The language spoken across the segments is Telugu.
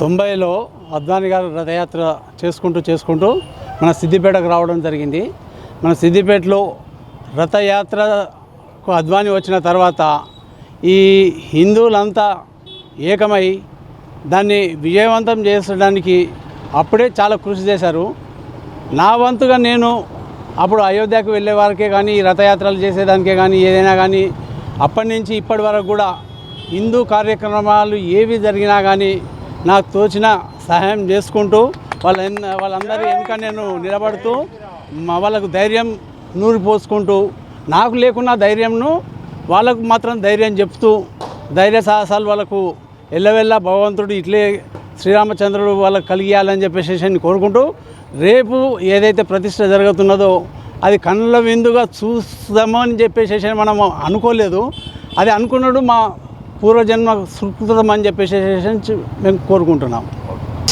తొంభైలో అద్వాని గారు రథయాత్ర చేసుకుంటూ చేసుకుంటూ మన సిద్దిపేటకు రావడం జరిగింది. మన సిద్దిపేటలో రథయాత్రకు అద్వాని వచ్చిన తర్వాత ఈ హిందువులంతా ఏకమై దాన్ని విజయవంతం చేసడానికి అప్పుడే చాలా కృషి చేశారు. నా వంతుగా నేను అప్పుడు అయోధ్యకు వెళ్ళే వారికే కానీ ఈ రథయాత్రలు చేసేదానికే కానీ ఏదైనా కానీ అప్పటి నుంచి ఇప్పటి వరకు కూడా హిందూ కార్యక్రమాలు ఏవి జరిగినా కానీ నాకు తోచిన సహాయం చేసుకుంటూ వాళ్ళ వాళ్ళందరి వెనుక నేను నిలబడుతూ మా వాళ్ళకు ధైర్యం నూరి పోసుకుంటూ నాకు లేకున్న ధైర్యంను వాళ్ళకు మాత్రం ధైర్యం చెప్తూ ధైర్య సాహసాలు వాళ్ళకు ఎల్లవెల్ల భగవంతుడు ఇట్లే శ్రీరామచంద్రుడు వాళ్ళకి కలిగియాలని చెప్పేసి నేను కోరుకుంటూ రేపు ఏదైతే ప్రతిష్ట జరుగుతున్నదో అది కళ్ళ విందుగా చూస్తామని చెప్పేసి మనం అనుకోలేదు. అది అనుకున్నాడు మా పూర్వజన్మ సుకృతం అని చెప్పేసి మేము కోరుకుంటున్నాం.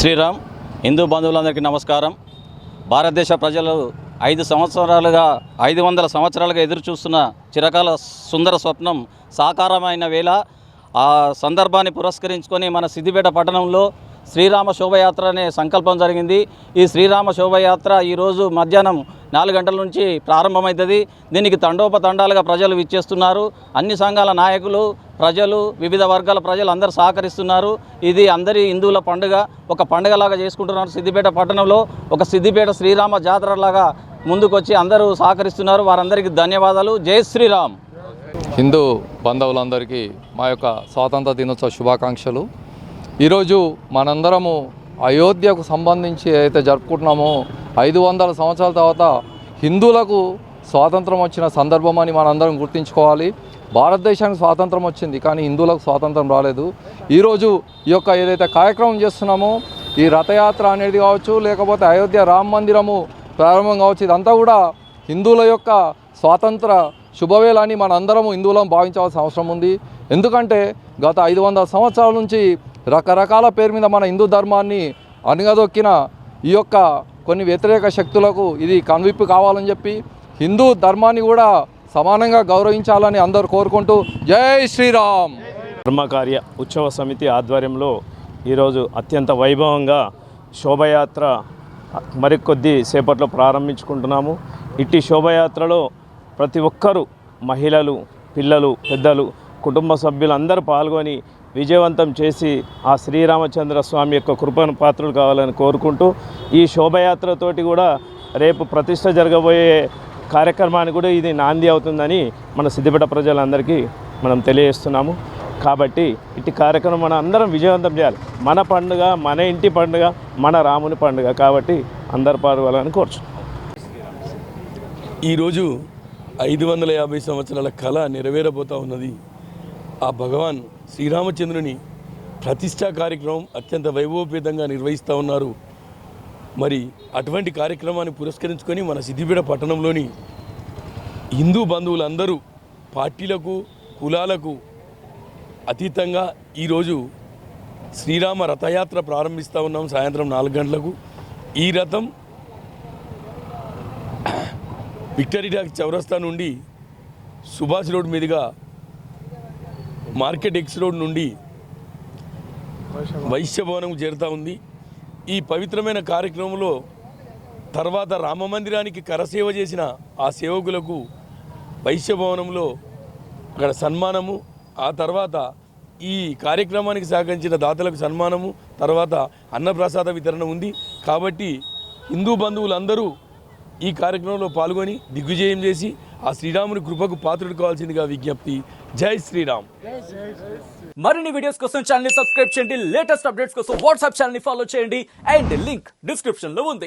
శ్రీరామ్ హిందూ బంధువులందరికీ నమస్కారం. భారతదేశ ప్రజలు ఐదు సంవత్సరాలుగా ఐదు వందల సంవత్సరాలుగా ఎదురు చూస్తున్న చిరకాల సుందర స్వప్నం సాకారమైన వేళ. ఆ సందర్భాన్ని పురస్కరించుకొని మన సిద్దిపేట పట్టణంలో శ్రీరామ శోభయాత్ర అనే సంకల్పం జరిగింది. ఈ శ్రీరామ శోభయాత్ర ఈరోజు మధ్యాహ్నం నాలుగు గంటల నుంచి ప్రారంభమవుతుంది దీనికి తండోపతండాలుగా ప్రజలు విచ్చేస్తున్నారు. అన్ని సంఘాల నాయకులు ప్రజలు వివిధ వర్గాల ప్రజలు అందరూ సహకరిస్తున్నారు. ఇది అందరి హిందువుల పండుగ. ఒక పండుగలాగా చేసుకుంటున్నారు సిద్దిపేట పట్టణంలో. ఒక సిద్దిపేట శ్రీరామ జాతరలాగా ముందుకొచ్చి అందరూ సహకరిస్తున్నారు. వారందరికీ ధన్యవాదాలు. జై శ్రీరామ్. హిందూ బంధువులందరికీ మా యొక్క స్వాతంత్ర దినోత్సవ శుభాకాంక్షలు. ఈరోజు మనందరము అయోధ్యకు సంబంధించి అయితే జరుపుకుంటున్నామో ఐదు వందల సంవత్సరాల తర్వాత హిందువులకు స్వాతంత్రం వచ్చిన సందర్భం అని మనందరం గుర్తుంచుకోవాలి. భారతదేశానికి స్వాతంత్రం వచ్చింది కానీ హిందువులకు స్వాతంత్రం రాలేదు. ఈరోజు ఈ యొక్క ఏదైతే కార్యక్రమం చేస్తున్నామో ఈ రథయాత్ర అనేది కావచ్చు లేకపోతే అయోధ్య రామ మందిరము ప్రారంభం కావచ్చు ఇదంతా కూడా హిందువుల యొక్క స్వాతంత్ర శుభవేళ అని మనందరము హిందువులం భావించాల్సిన అవసరం ఉంది. ఎందుకంటే గత ఐదు వందల సంవత్సరాల నుంచి రకరకాల పేరు మీద మన హిందూ ధర్మాన్ని అణగదొక్కిన ఈ యొక్క కొన్ని వ్యతిరేక శక్తులకు ఇది కనువిప్పు కావాలని చెప్పి హిందూ ధర్మాన్ని కూడా సమానంగా గౌరవించాలని అందరూ కోరుకుంటూ జై శ్రీరామ్. ధర్మకార్య ఉత్సవ సమితి ఆధ్వర్యంలో ఈరోజు అత్యంత వైభవంగా శోభయాత్ర మరికొద్ది సేపట్లో ప్రారంభించుకుంటున్నాము. ఇట్టి శోభయాత్రలో ప్రతి ఒక్కరూ మహిళలు పిల్లలు పెద్దలు కుటుంబ సభ్యులందరూ పాల్గొని విజయవంతం చేసి ఆ శ్రీరామచంద్ర స్వామి యొక్క కృపను పాత్రలు కావాలని కోరుకుంటూ ఈ శోభయాత్రతోటి కూడా రేపు ప్రతిష్ట జరగబోయే కార్యక్రమానికి కూడా ఇది నాంది అవుతుందని మన సిద్దిపేట ప్రజలందరికీ మనం తెలియజేస్తున్నాము. కాబట్టి ఇట్టి కార్యక్రమం మనం అందరం విజయవంతం చేయాలి. మన పండుగ మన ఇంటి పండుగ మన రాముని పండుగ కాబట్టి అందరు పాల్గొనాలని కోరుచు ఈరోజు ఐదు వందల యాభై సంవత్సరాల కళ నెరవేరబోతూ ఉన్నది ఆ భగవాన్ శ్రీరామచంద్రుని ప్రతిష్టా కార్యక్రమం అత్యంత వైభవపేతంగా నిర్వహిస్తూ ఉన్నారు. మరి అటువంటి కార్యక్రమాన్ని పురస్కరించుకొని మన సిద్దిపేట పట్టణంలోని హిందూ బంధువులందరూ పార్టీలకు కులాలకు అతీతంగా ఈరోజు శ్రీరామ రథయాత్ర ప్రారంభిస్తూ ఉన్నాం సాయంత్రం నాలుగు గంటలకు. ఈ రథం విక్టరీ డాక్ చౌరస్తా నుండి సుభాష్ రోడ్ మీదుగా మార్కెట్ ఎక్స్ రోడ్ నుండి వైశ్య భవనం చేరుతా ఉంది. ఈ పవిత్రమైన కార్యక్రమంలో తర్వాత రామ మందిరానికి కరసేవ చేసిన ఆ సేవకులకు వైశ్య భవనంలో అక్కడ సన్మానము ఆ తర్వాత ఈ కార్యక్రమానికి సహకరించిన దాతలకు సన్మానము తర్వాత అన్నప్రసాద వితరణ ఉంది. కాబట్టి హిందూ బంధువులందరూ ఈ కార్యక్రమంలో పాల్గొని దిగ్విజయం చేసి ఆ శ్రీరాముని కృపకు పాత్రుడు కావాల్సిందిగా విజ్ఞప్తి. జై శ్రీరామ్. మరిన్ని వీడియోస్ కోసం ఛానల్ సబ్స్క్రైబ్ చేయండి. లేటెస్ట్ అప్డేట్స్ కోసం వాట్సాప్ ఛానల్ ఫాలో చేయండి. అండ్ లింక్ డిస్క్రిప్షన్లో ఉంది.